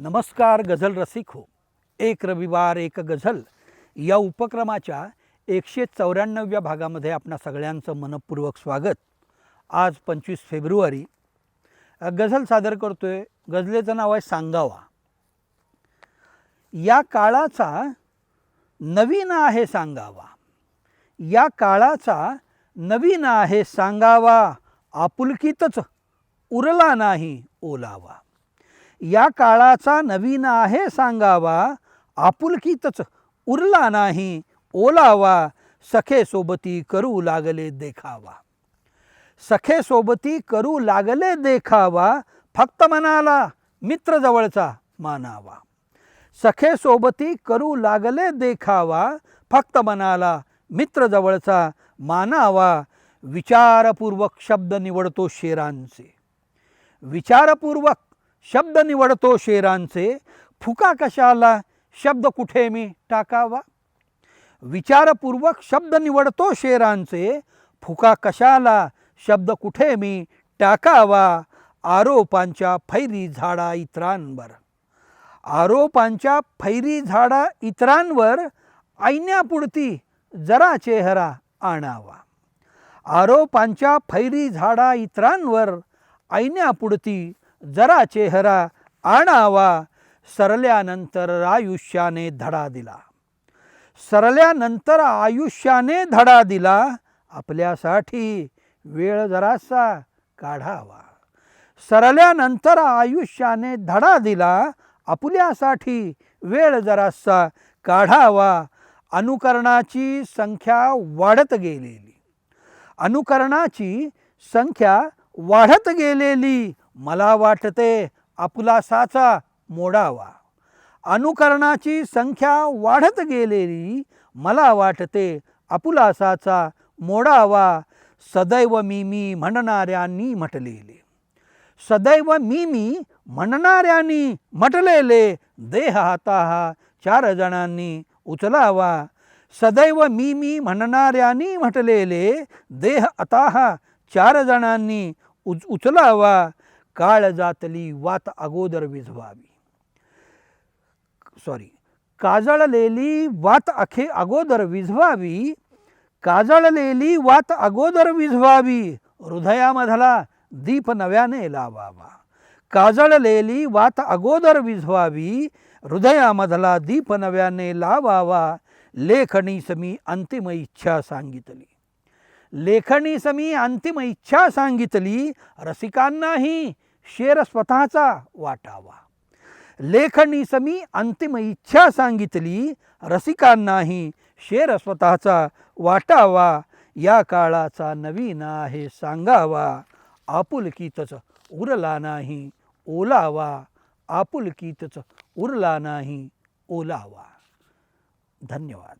नमस्कार गझल रसिक हो. एक रविवार एक गझल. या उपक्रमाच्या एकशे चौऱ्याण्णव्या भागामध्ये आपणा सगळ्यांचं मनपूर्वक स्वागत. आज पंचवीस फेब्रुवारी. गझल सादर करतोय गझलेचं नाव आहे सांगावा. या काळाचा नवीन आहे सांगावा. या काळाचा नवीन आहे सांगावा. आपुलकीतच उरला नाही ओलावा. या काळाचा नवीन आहे सांगावा. आपुलकीतच उरला नाही ओलावा. सखे सोबती करू लागले देखावा. सखे सोबती करू लागले देखावा. फक्त मनाला मित्र जवळचा मानावा. सखे सोबती करू लागले देखावा. फक्त मनाला मित्र जवळचा मानावा. विचारपूर्वक शब्द निवडतो शेरांचे. विचारपूर्वक शब्द निवडतो शेरांचे. फुका कशाला? शब्द कुठे मी टाकावा? विचारपूर्वक शब्द निवडतो शेरांचे. फुका कशाला? शब्द कुठे मी टाकावा? आरोपांच्या फैरी झाडा इतरांवर. आरोपांच्या फैरी झाडा इतरांवर ऐन्यापुरती जरा चेहरा आणावा. आरोपांच्या फैरी झाडा इतरांवर ऐन्यापुरती जरा चेहरा आणावा. सरल्यानंतर आयुष्याने धडा दिला. सरल्यानंतर आयुष्याने धडा दिला. आपल्यासाठी वेळ जरासा काढावा. सरल्यानंतर आयुष्याने धडा दिला. आपल्यासाठी वेळ जरासा काढावा. अनुकरणाची संख्या वाढत गेलेली. अनुकरणाची संख्या वाढत गेलेली. मला वाटते आपुलासाचा मोडावा. अनुकरणाची संख्या वाढत गेलेली मला वाटते आपुलासाचा मोडावा सदैव मी मी म्हणणाऱ्यांनी म्हटलेले. सदैव मी मी म्हणणाऱ्यांनी म्हटलेले देह हाता हा चार जणांनी उचलावा. सदैव मी मी म्हणणाऱ्यांनी म्हटलेले देह आता हा चार जणांनी उच उचलावा. काळ जातली वात अगोदर विझवावी. सॉरी काजळलेली वात अखे अगोदर विझवावी. काजळलेली वात अगोदर विझवावी. हृदयामधला दीप नव्याने लावावा. काजळलेली वात अगोदर विझवावी. हृदयामधला दीप नव्याने लावावा. लेखणीस मी अंतिम इच्छा सांगितली. लेखणीस मी अंतिम इच्छा सांगितली. रसिकांनाही शेर स्वतःचा वाटावा. लेखणीस मी अंतिम इच्छा सांगितली रसिकांनाही शेर स्वतःचा वाटावा या काळाचा नवीन आहे सांगावा आपुलकीतच उरला नाही ओलावा आपुलकीतच उरला नाही ओलावा. धन्यवाद.